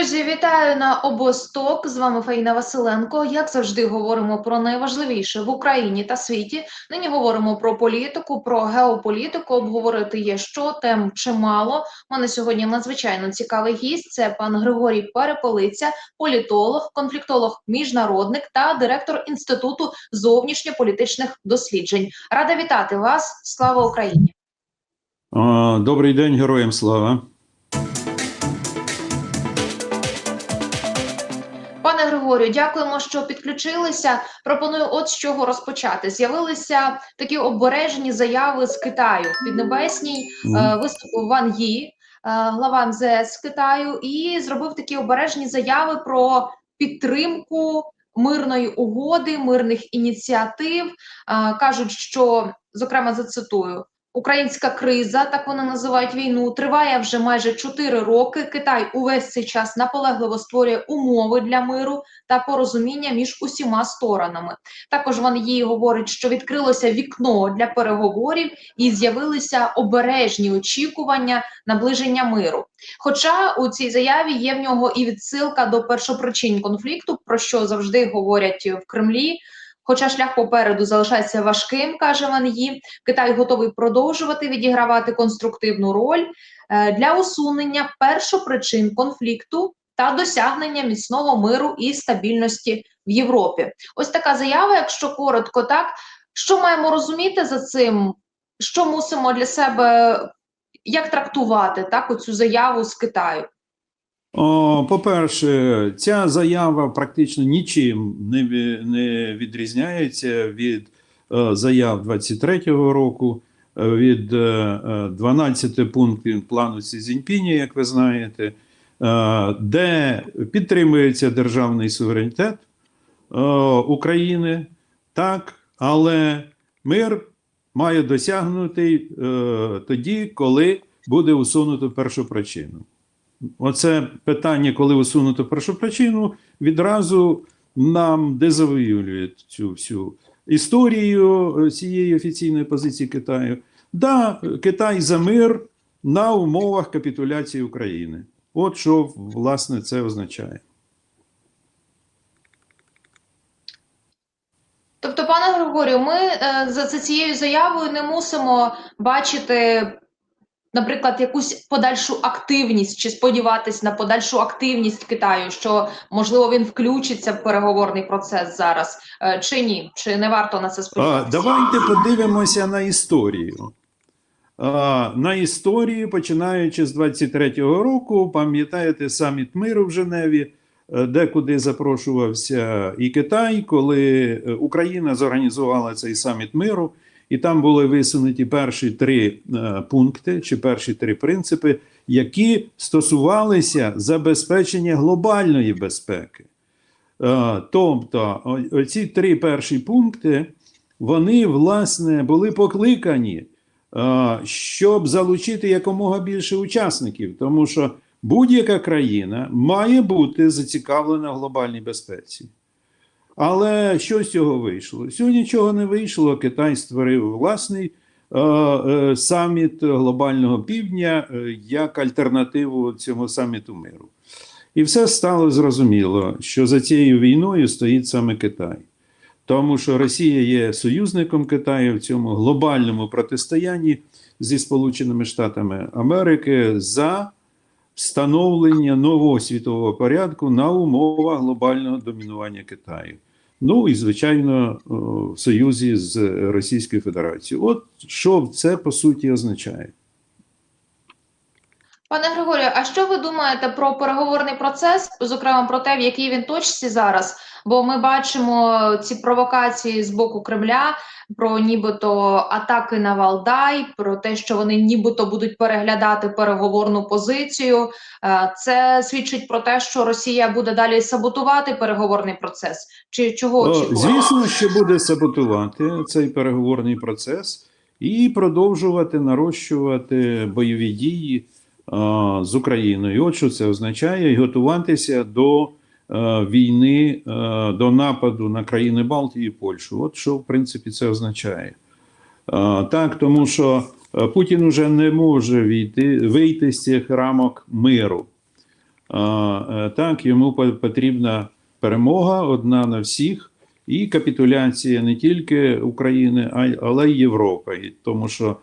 Друзі, вітаю на обосток. З вами Фаїна Василенко. Як завжди, говоримо про найважливіше в Україні та світі. Нині говоримо про політику, про геополітику. Обговорити є що тем чимало. У мене сьогодні надзвичайно цікавий гість. Це пан Григорій Переполиця, політолог, конфліктолог, міжнародник та директор інституту зовнішньополітичних досліджень. Рада вітати вас. Слава Україні! Добрий день, героям слава. Григорію, дякуємо, що підключилися. Пропоную от з чого розпочати. З'явилися такі обережні заяви з Китаю. Піднебесній е, виступив Ван Ї, е, глава МЗС Китаю, і зробив такі обережні заяви про підтримку мирної угоди, мирних ініціатив. Е, кажуть, що зокрема зацитую. Українська криза, так вони називають війну, триває вже майже 4 роки. Китай увесь цей час наполегливо створює умови для миру та порозуміння між усіма сторонами. Також Ван Ї говорить, що відкрилося вікно для переговорів і з'явилися обережні очікування наближення миру. Хоча у цій заяві є в нього і відсилка до першопричин конфлікту, про що завжди говорять в Кремлі. Хоча шлях попереду залишається важким, каже Ван Ї, Китай готовий продовжувати відігравати конструктивну роль е, для усунення першопричин конфлікту та досягнення міцного миру і стабільності в Європі. Ось така заява, якщо коротко, так що маємо розуміти за цим, що мусимо для себе як трактувати так оцю заяву з Китаю. По-перше, ця заява практично нічим не, відрізняється від е, заяв 23-го року, е, від е, е, 12 пунктів плану Сі Цзіньпіня, як ви знаєте, де підтримується державний суверенітет України, так, але мир має досягнути тоді, коли буде усунуто першу причину. Оце питання, коли усунуто першу причину, відразу нам дезавоює цю всю історію е, цієї офіційної позиції Китаю. Да, Китай за мир на умовах капітуляції України. От що власне це означає. Тобто, пане Григорію, ми е, за цією заявою не мусимо бачити, наприклад, якусь подальшу активність чи сподіватись на подальшу активність Китаю, що можливо він включиться в переговорний процес зараз, е, чи ні? Чи не варто на це А, сподіватися? давайте подивимося на історію. А, на історію, починаючи з 23-го року, пам'ятаєте саміт миру в Женеві, е, де куди запрошувався і Китай, коли е, Україна зорганізувала цей саміт миру, і там були висунуті перші три е, пункти чи перші три принципи, які стосувалися забезпечення глобальної безпеки. Е, Тобто, о- ці три перші пункти, вони, власне, були покликані, е, щоб залучити якомога більше учасників, тому що будь-яка країна має бути зацікавлена в глобальній безпеці. Але що з цього вийшло? Сьогодні нічого не вийшло. Китай створив власний е, е, саміт глобального півдня е, як альтернативу цьому саміту миру. І все стало зрозуміло, що за цією війною стоїть саме Китай. Тому що Росія є союзником Китаю в цьому глобальному протистоянні зі Сполученими Штатами Америки за встановлення нового світового порядку на умовах глобального домінування Китаю. Ну і звичайно, в союзі з Російською Федерацією. От що це по суті означає. Пане Григорію, а що ви думаєте про переговорний процес, зокрема про те, в якій він точці зараз? Бо ми бачимо ці провокації з боку Кремля про нібито атаки на Валдай, про те, що вони нібито будуть переглядати переговорну позицію. Е, Це свідчить про те, що Росія буде далі саботувати переговорний процес. Чи чого О, очікувати? Звісно, що буде саботувати цей переговорний процес і продовжувати нарощувати бойові дії з Україною. От що це означає, готуватися до е, війни, е, до нападу на країни Балтії і Польщу. От що в принципі це означає. Так, тому що е, Путін уже не може війти, вийти з цих рамок миру. так йому потрібна перемога одна на всіх, і капітуляція не тільки України, але й Європи. Тому що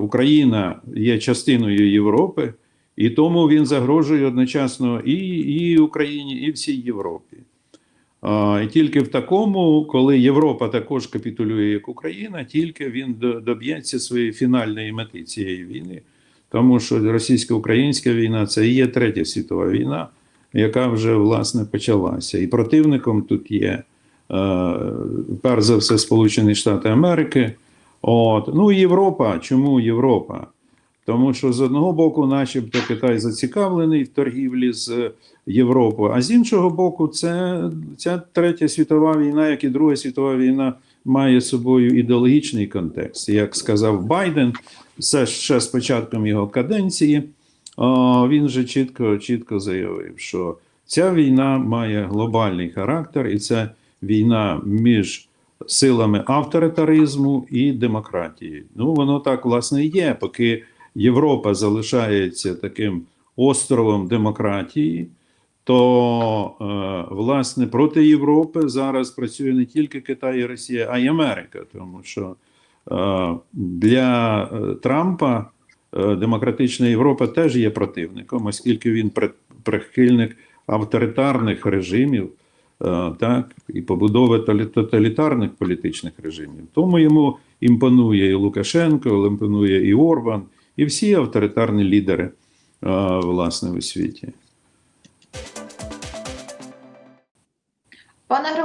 Україна є частиною Європи, і тому він загрожує одночасно і, і Україні, і всій Європі. І тільки в такому, коли Європа також капітулює як Україна, тільки він до- доб'ється своєї фінальної мети цієї війни. Тому що російсько-українська війна це і є третя світова війна, яка вже власне почалася. І противником тут є е, перш за все Сполучені Штати Америки. От. Ну Європа. Чому Європа? Тому що з одного боку, начебто, Китай зацікавлений в торгівлі з Європою, а з іншого боку, це ця третя світова війна, як і Друга світова війна, має собою ідеологічний контекст. Як сказав Байден, все ще з початком його каденції, він же чітко, чітко заявив, що ця війна має глобальний характер, і це війна між силами авторитаризму і демократії. Ну, воно так власне і є, поки Європа залишається таким островом демократії, то е, власне проти Європи зараз працює не тільки Китай і Росія, а й Америка, тому що е, для е, Трампа демократична Європа теж є противником, оскільки він прихильник авторитарних режимів, так і побудови тоталітарних політичних режимів. Тому йому імпонує і Лукашенко, імпонує і Орбан, і всі авторитарні лідери, е, власне, у світі.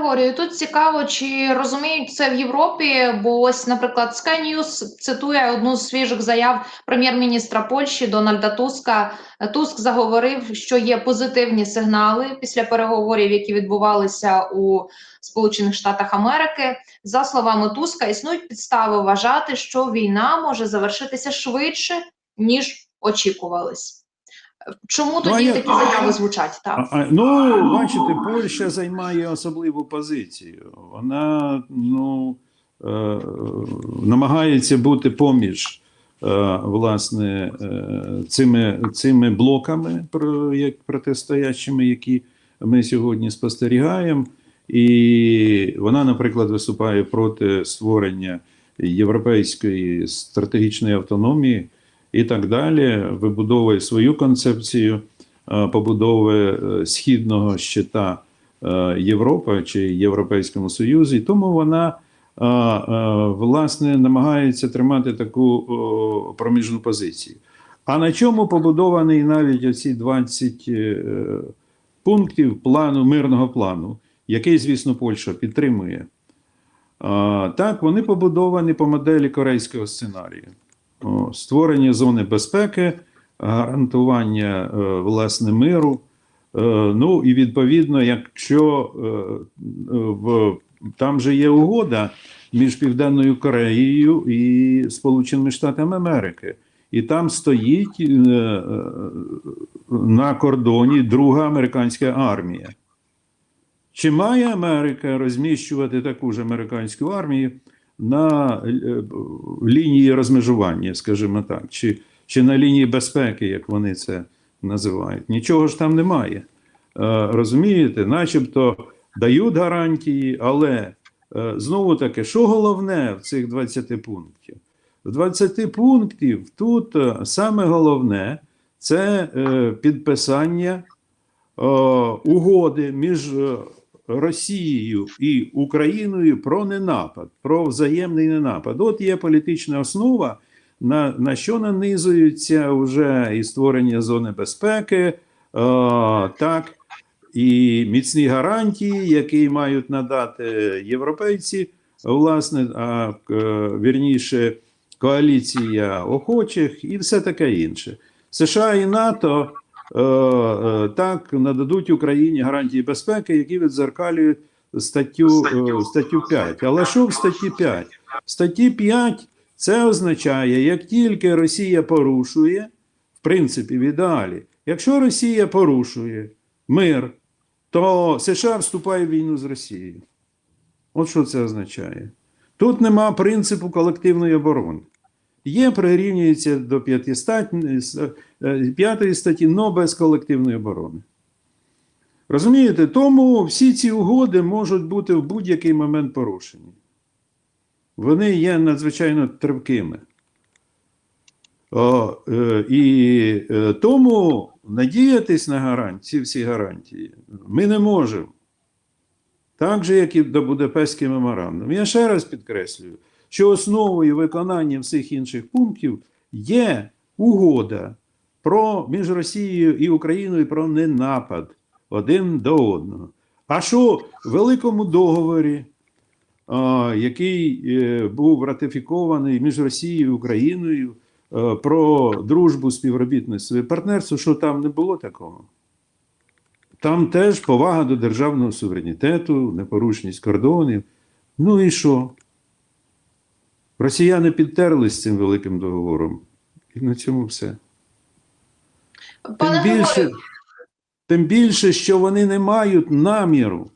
Пане Григорію, тут цікаво, чи розуміють це в Європі, бо ось, наприклад, Sky News цитує одну з свіжих заяв прем'єр-міністра Польщі Дональда Туска. Туск заговорив, що є позитивні сигнали після переговорів, які відбувалися у Сполучених Штатах Америки. За словами Туска, існують підстави вважати, що війна може завершитися швидше ніж очікувалось. Чому Ну, тоді я- такі заяви звучать? Так. А, а, ну, бачите, Польща займає особливу позицію. Вона ну, е, намагається бути поміж е, власне, е, цими, цими блоками, про, як протистоящими, які ми сьогодні спостерігаємо. І вона, наприклад, виступає проти створення європейської стратегічної автономії і так далі, вибудовує свою концепцію е, побудови е, східного щита е, Європи чи Європейському Союзі. Тому вона власне намагається тримати таку проміжну позицію. А на чому побудований навіть оці 20 е, пунктів плану мирного плану, який, звісно, Польща підтримує. Так, вони побудовані по моделі корейського сценарію. Створення зони безпеки, гарантування е, власне миру. Е, Ну і відповідно, якщо е, в там же є угода між Південною Кореєю і Сполученими Штатами Америки, і там стоїть е, е, на кордоні друга американська армія. Чи має Америка розміщувати таку ж американську армію на е, лінії розмежування, скажімо так, чи, чи на лінії безпеки, як вони це називають? Нічого ж там немає. Е, Розумієте, начебто дають гарантії, але е, знову таки, що головне в цих 20 пунктів? В 20 пунктів тут е, саме головне це е, підписання е, угоди між е, Росією і Україною про ненапад, про взаємний ненапад. От є політична основа, на, на що нанизуються вже і створення зони безпеки, е, так, і міцні гарантії, які мають надати європейці, власне, а е, вірніше, коаліція охочих і все таке інше. США і НАТО так нададуть Україні гарантії безпеки, які відзеркалюють статтю, е, статтю 5. Але що в статті 5? В статті 5 це означає, як тільки Росія порушує, в принципі, в ідеалі, якщо Росія порушує мир, то США вступає в війну з Росією. От що це означає. Тут нема принципу колективної оборони. Є, прирівнюється до е, п'ятої статті, но без колективної оборони. Розумієте, тому всі ці угоди можуть бути в будь-який момент порушені. Вони є надзвичайно тривкими. О, е, і е, тому надіятись на гарантії, всі гарантії ми не можемо. Так же, як і до Будапештський меморандум. Я ще раз підкреслюю, що основою виконання всіх інших пунктів є угода про між Росією і Україною про ненапад один до одного. А що в великому договорі, який е, був ратифікований між Росією і Україною е, про дружбу, співробітництво і партнерство, що там не було такого? Там теж повага до державного суверенітету, непорушність кордонів. Ну і що? Росіяни підтерлись цим великим договором. І на цьому все. Пане Тим більше, тим більше, що вони не мають наміру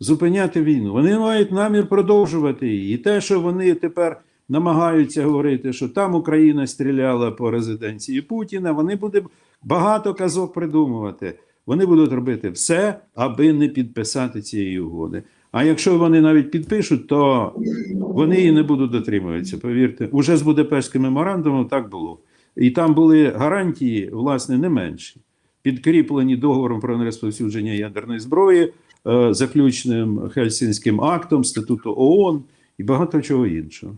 зупиняти війну. Вони мають намір продовжувати її. І те, що вони тепер намагаються говорити, що там Україна стріляла по резиденції Путіна, вони будуть багато казок придумувати. Вони будуть робити все, аби не підписати цієї угоди. А якщо вони навіть підпишуть, то вони і не будуть дотримуватися. Повірте, уже з Будапештським меморандумом так було. І там були гарантії, власне, не менші, підкріплені договором про нерозповсюдження ядерної зброї, е, заключним Хельсінським актом, статуту ООН і багато чого іншого.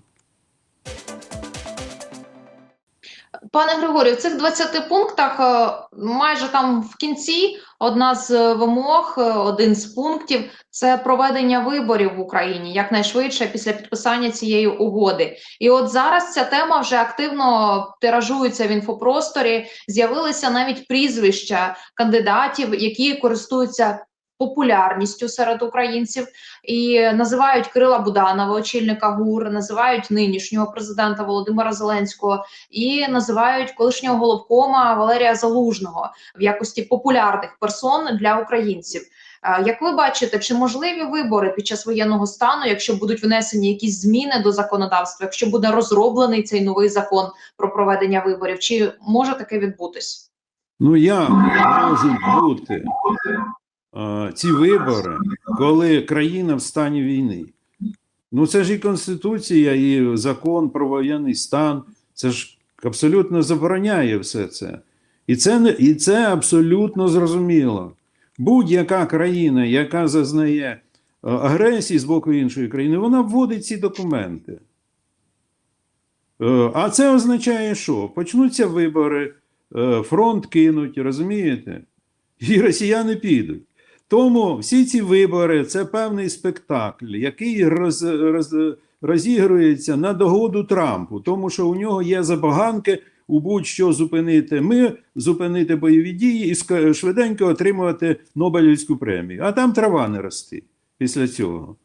Пане Григорію, в цих 20 пунктах е, майже там в кінці одна з е, вимог, е, один з пунктів це проведення виборів в Україні якнайшвидше після підписання цієї угоди. І от зараз ця тема вже активно тиражується в інфопросторі. З'явилися навіть прізвища кандидатів, які користуються популярністю серед українців, і називають Кирила Буданова, очільника ГУР, називають нинішнього президента Володимира Зеленського і називають колишнього головкома Валерія Залужного в якості популярних персон для українців. Е, Як ви бачите, чи можливі вибори під час воєнного стану, якщо будуть внесені якісь зміни до законодавства, якщо буде розроблений цей новий закон про проведення виборів, чи може таке відбутись? Ну, як можуть бути ці вибори, коли країна в стані війни? Ну, це ж і Конституція, і закон про воєнний стан. Це ж абсолютно забороняє все це. І це, і це абсолютно зрозуміло. Будь-яка країна, яка зазнає е, агресії з боку іншої країни, вона вводить ці документи. Е, А це означає, що почнуться вибори, е, фронт кинуть, розумієте? І росіяни підуть. Тому всі ці вибори це певний спектакль, який роз, роз, розігрується на догоду Трампу, тому що у нього є забаганки у будь-що зупинити ми, зупинити бойові дії і швиденько отримувати Нобелівську премію. А там трава не рости після цього.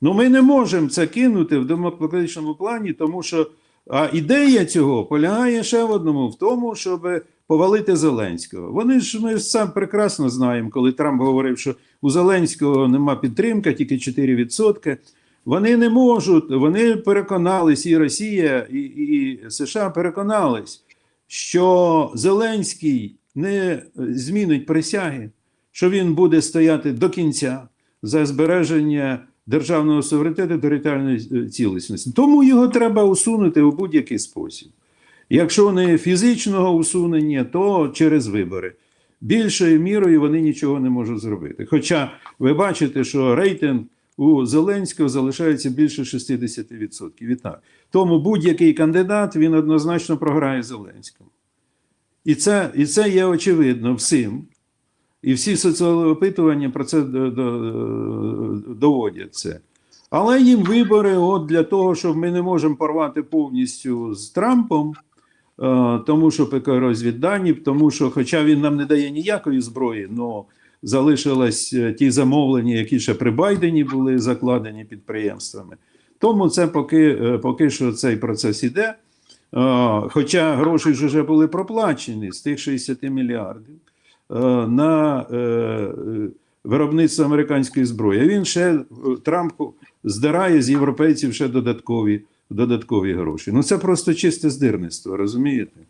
Ну, ми не можемо це кинути в демократичному плані, тому що а ідея цього полягає ще в одному: в тому, щоб повалити Зеленського. Вони ж ми сам прекрасно знаємо, коли Трамп говорив, що у Зеленського нема підтримки, тільки 4%. Вони не можуть, вони переконались, і Росія, і, і США переконались, що Зеленський не змінить присяги, що він буде стояти до кінця за збереження державного суверенітету територіальної цілісності. Тому його треба усунути у будь-який спосіб. Якщо не фізичного усунення, то через вибори. Більшою мірою вони нічого не можуть зробити. Хоча ви бачите, що рейтинг у Зеленського залишається більше 60%. І так. Тому будь-який кандидат він однозначно програє Зеленському. І це, і це є очевидно всім. І всі соціопитування про це до- до- доводять це. Але їм вибори от для того, щоб ми не можемо порвати повністю з Трампом, тому що ПК розвіддані, тому що, хоча він нам не дає ніякої зброї, але залишились е, ті замовлення, які ще при Байдені були закладені підприємствами. Тому це поки, е, поки що цей процес іде. Е, Хоча гроші ж вже були проплачені з тих 60 мільярдів е, на е, е, виробництво американської зброї. Він ще е, Трамп здирає з європейців ще додаткові додаткові гроші. Ну це просто чисте здирництво, розумієте? Е,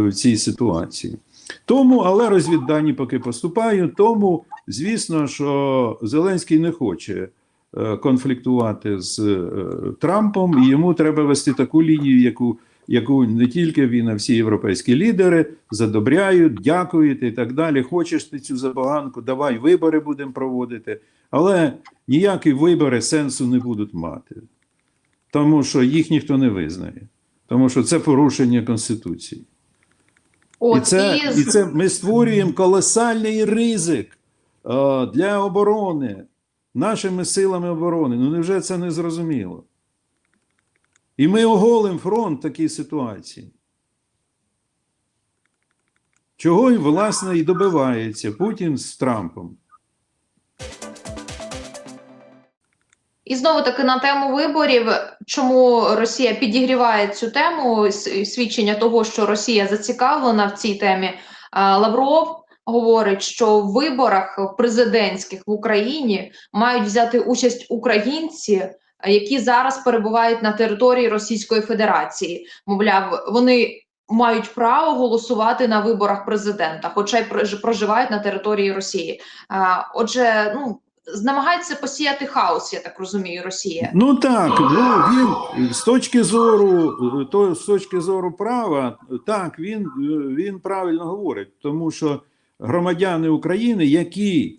В цій ситуації. Тому, але розвіддані поки поступають. Тому, звісно, що Зеленський не хоче е, конфліктувати з е, Трампом, і йому треба вести таку лінію, яку, яку не тільки він, а всі європейські лідери задобряють, дякують і так далі. Хочеш ти цю забаганку, давай вибори будемо проводити. Але ніякі вибори сенсу не будуть мати, тому що їх ніхто не визнає, тому що це порушення Конституції. От і, це, і, і це ми створюємо колосальний ризик е, для оборони нашими силами оборони. Ну невже це не зрозуміло? І ми оголимо фронт в такій ситуації. Чого, власне, і добивається Путін з Трампом. І знову таки на тему виборів, чому Росія підігріває цю тему, свідчення того, що Росія зацікавлена в цій темі. Лавров говорить, що в виборах президентських в Україні мають взяти участь українці, які зараз перебувають на території Російської Федерації. Мовляв, вони мають право голосувати на виборах президента, хоча й проживають на території Росії. Отже, ну намагається посіяти хаос, я так розумію, Росія. Ну так, ну він з точки зору, то з точки зору права, так він, він правильно говорить, тому що громадяни України, які,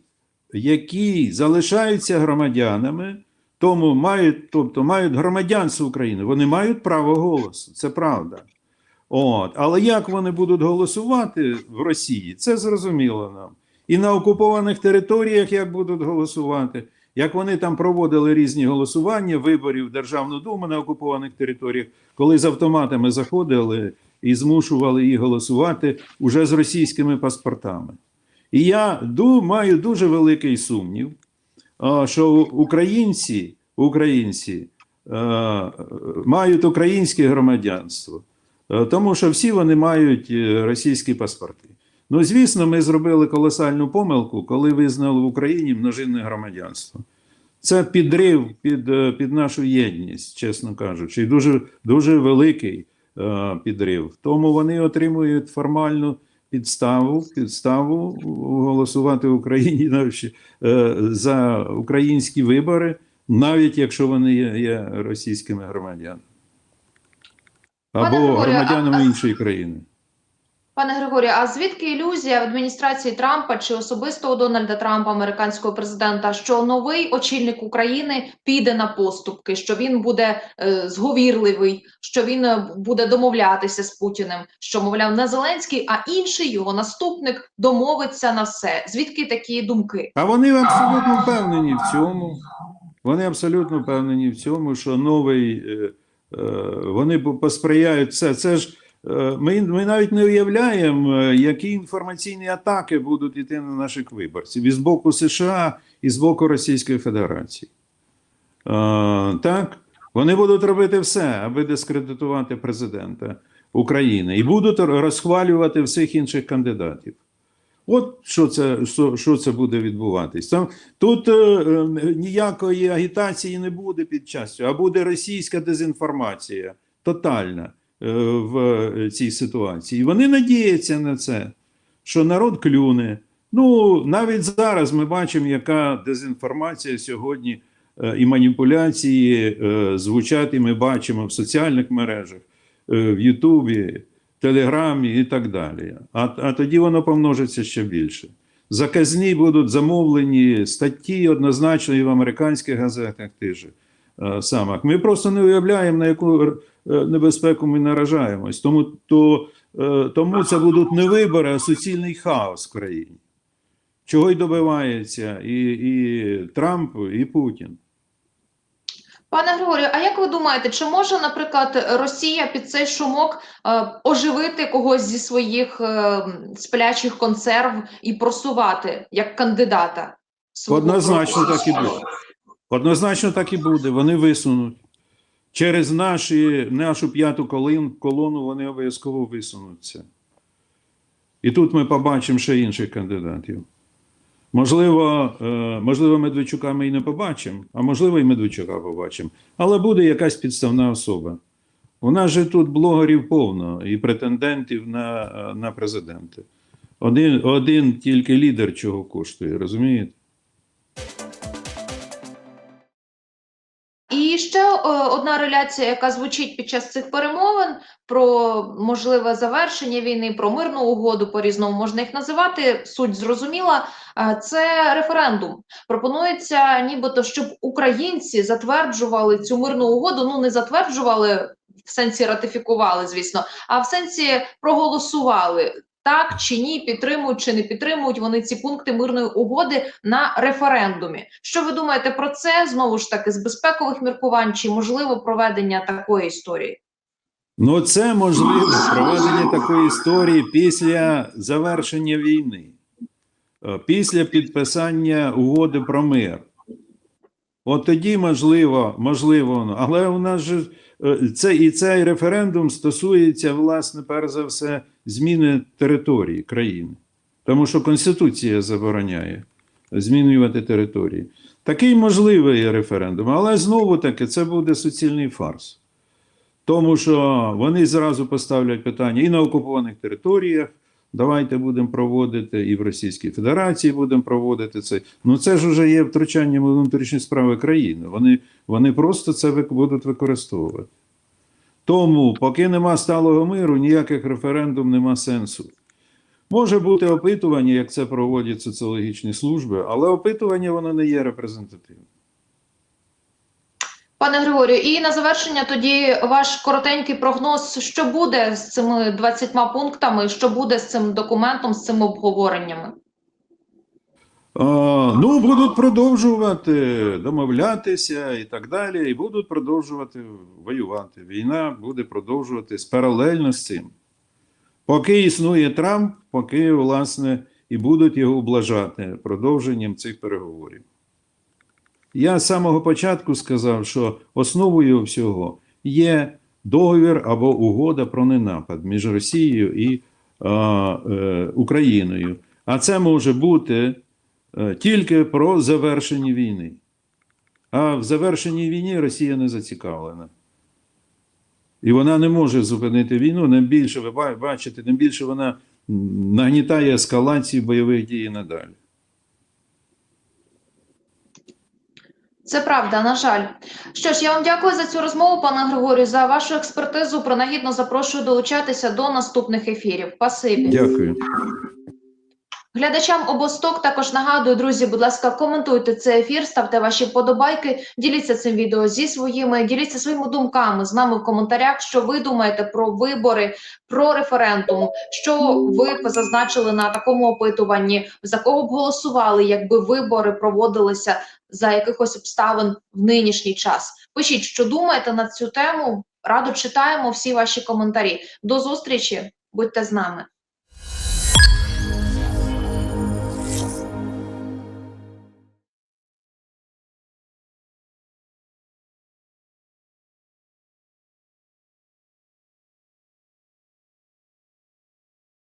які залишаються громадянами, тому мають, тобто мають громадянство України, вони мають право голосу. Це правда. От, але як вони будуть голосувати в Росії, це зрозуміло нам. І на окупованих територіях як будуть голосувати, як вони там проводили різні голосування виборів в Державну Думу на окупованих територіях, коли з автоматами заходили і змушували їх голосувати уже з російськими паспортами. І я маю дуже великий сумнів, що українці, українці е, мають українське громадянство, Е, тому що всі вони мають е, російські паспорти. Ну, звісно, ми зробили колосальну помилку, коли визнали в Україні множинне громадянство. Це підрив під, е, під нашу єдність, чесно кажучи, і дуже, дуже великий е, підрив. Тому вони отримують формальну підставу, підставу голосувати в Україні навіть, е, за українські вибори, навіть якщо вони є, є російськими громадянами або громадянами іншої країни. Пане Григорію, а звідки ілюзія в адміністрації Трампа чи особисто у Дональда Трампа, американського президента, що новий очільник України піде на поступки, що він буде е, зговірливий, що він е, буде домовлятися з Путіним, що мовляв не Зеленський, а інший його наступник домовиться на все. Звідки такі думки? А вони абсолютно впевнені в цьому. Вони абсолютно впевнені в цьому, що новий е, е, вони по- посприяють це. Це ж ми, ми навіть не уявляємо, е, які інформаційні атаки будуть йти на наших виборців і з боку США, і з боку Російської Федерації. Е, так, вони будуть робити все, аби дискредитувати президента України, і будуть розхвалювати всіх інших кандидатів. От що це, що, що це буде відбуватись. Там, тут е, е, ніякої агітації не буде під час а буде російська дезінформація тотальна е, в е, цій ситуації. Вони надіються на це, що народ клюне. Ну, навіть зараз ми бачимо, яка дезінформація сьогодні е, і маніпуляції е, звучать, і ми бачимо в соціальних мережах, в Ютубі, Телеграмі і так далі. А, а тоді воно помножиться ще більше. Заказні будуть замовлені статті однозначно і в американських газетах тих е, самих. Ми просто не уявляємо, на яку е, небезпеку ми наражаємось. Тому, то, е, тому це будуть не вибори, а суцільний хаос в країні. Чого й добивається і, і Трамп, і Путін. Пане Григорію, а як ви думаєте, чи може, наприклад, Росія під цей шумок е, оживити когось зі своїх е, сплячих консерв і просувати як кандидата? Однозначно так і буде. Однозначно так і буде. Вони висунуть. Через наші, нашу п'яту колону вони обов'язково висунуться. І тут ми побачимо ще інших кандидатів. Можливо, е, можливо, Медведчука ми і не побачимо, а можливо, і Медведчука побачимо. Але буде якась підставна особа. У нас же тут блогерів повно і претендентів на, е, на президенти. Один, один тільки лідер чого коштує, розумієте? Реляція, яка звучить під час цих перемовин про можливе завершення війни, про мирну угоду, по різному можна їх називати. Суть зрозуміла. Це референдум. Пропонується, нібито, щоб українці затверджували цю мирну угоду. Ну не затверджували в сенсі ратифікували, звісно, а в сенсі проголосували. Так чи ні, підтримують чи не підтримують вони ці пункти мирної угоди на референдумі. Що ви думаєте про це? Знову ж таки, з безпекових міркувань чи можливо проведення такої історії? Ну, це можливо проведення такої історії після завершення війни, е, після підписання угоди про мир. От тоді можливо, можливо, воно. але у нас же е, це і цей референдум стосується, власне, перш за все, зміни території країни, тому що Конституція забороняє змінювати території. Такий можливий референдум, але знову таки це буде суцільний фарс. Тому що вони зразу поставлять питання і на окупованих територіях. Давайте будемо проводити, і в Російській Федерації будемо проводити це. Ну це ж вже є втручанням у внутрішні справи країни. Вони, вони просто це будуть використовувати. Тому, поки нема сталого миру, ніяких референдум нема сенсу. Може бути опитування, як це проводять соціологічні служби, але опитування воно не є репрезентативним. Пане Григорію, і на завершення тоді ваш коротенький прогноз, що буде з цими 20 пунктами, що буде з цим документом, з цими обговореннями? Ну, будуть продовжувати домовлятися і так далі, і будуть продовжувати воювати. Війна буде продовжуватись паралельно з цим. Поки існує Трамп, поки, власне, і будуть його облажати продовженням цих переговорів. Я з самого початку сказав, що основою всього є договір або угода про ненапад між Росією і а, е, Україною. А це може бути е, тільки про завершення війни. А в завершенні війни Росія не зацікавлена. І вона не може зупинити війну. Тим більше, ви бачите, тим більше вона нагнітає ескалацію бойових дій надалі. Це правда, на жаль. Що ж, я вам дякую за цю розмову, пане Григорію, за вашу експертизу. Принагідно запрошую долучатися до наступних ефірів. Спасибі. Дякую. Глядачам обосток також нагадую, друзі, будь ласка, коментуйте цей ефір, ставте ваші вподобайки, діліться цим відео зі своїми, діліться своїми думками з нами в коментарях, що ви думаєте про вибори, про референдум, що ви зазначили на такому опитуванні, за кого б голосували, якби вибори проводилися за якихось обставин в нинішній час. Пишіть, що думаєте на цю тему. Радо читаємо всі ваші коментарі. До зустрічі, будьте з нами.